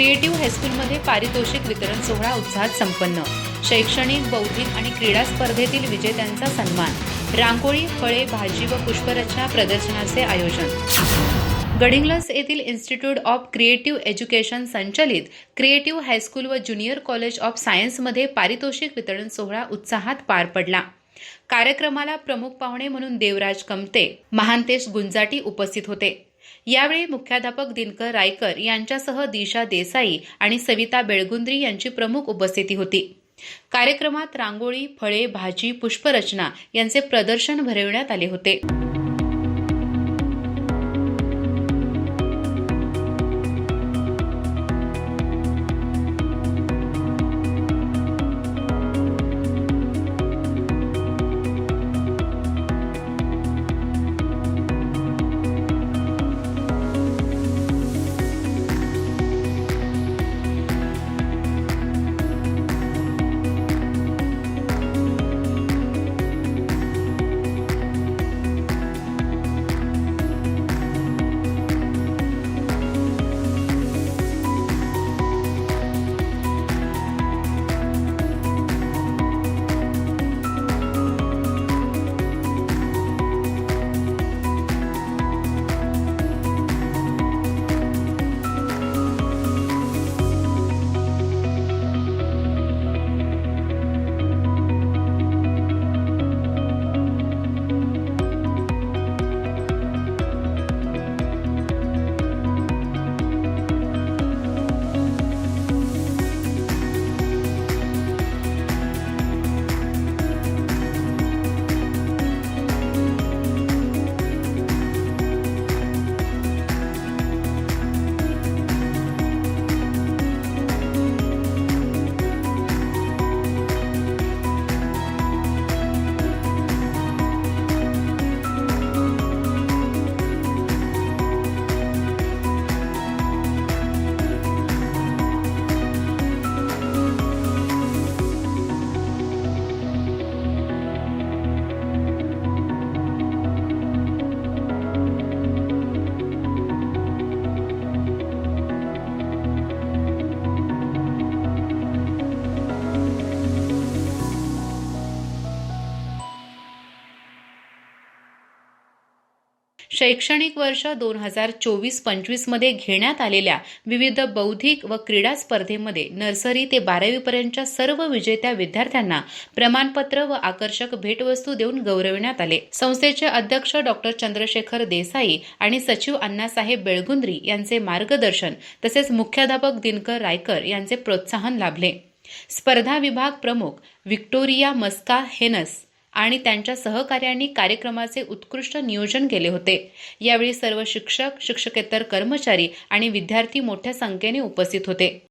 Creative हायस्कूलमध्ये पारितोषिक वितरण सोहळा उत्साहात संपन्न. शैक्षणिक बौद्धिक आणि क्रीडा स्पर्धेतील विजेत्यांचा सन्मान. रांगोळी फळे भाजी व पुष्परचना प्रदर्शनाचे आयोजन. गडिंग्लस येथील इन्स्टिट्यूट ऑफ क्रिएटिव्ह एज्युकेशन संचलित क्रिएटिव्ह हायस्कूल व ज्युनियर कॉलेज ऑफ सायन्समध्ये पारितोषिक वितरण सोहळा उत्साहात पार पडला. कार्यक्रमाला प्रमुख पाहुणे म्हणून देवराज कमते महांतेश गुंजाटी उपस्थित होते. यावेळी मुख्याध्यापक दिनकर रायकर यांच्यासह दिशा देसाई आणि सविता बेळगुंद्री यांची प्रमुख उपस्थिती होती. कार्यक्रमात रांगोळी फळे भाजी पुष्परचना यांचे प्रदर्शन भरविण्यात आले होते. शैक्षणिक वर्ष दोन हजार चोवीस पंचवीसमध्ये घेण्यात आलेल्या विविध बौद्धिक व क्रीडा स्पर्धेमध्ये नर्सरी ते बारावीपर्यंतच्या सर्व विजेत्या विद्यार्थ्यांना प्रमाणपत्र व आकर्षक भेटवस्तू देऊन गौरविण्यात आले. संस्थेचे अध्यक्ष डॉक्टर चंद्रशेखर देसाई आणि सचिव अण्णासाहेब बेळगुंद्री यांचे मार्गदर्शन तसेच मुख्याध्यापक दिनकर रायकर यांचे प्रोत्साहन लाभले. स्पर्धा विभाग प्रमुख व्हिक्टोरिया मस्का हेनस आणि त्यांच्या सहकार्यांनी कार्यक्रमाचे उत्कृष्ट नियोजन केले होते. यावेळी सर्व शिक्षक शिक्षकेतर कर्मचारी आणि विद्यार्थी मोठ्या संख्येने उपस्थित होते.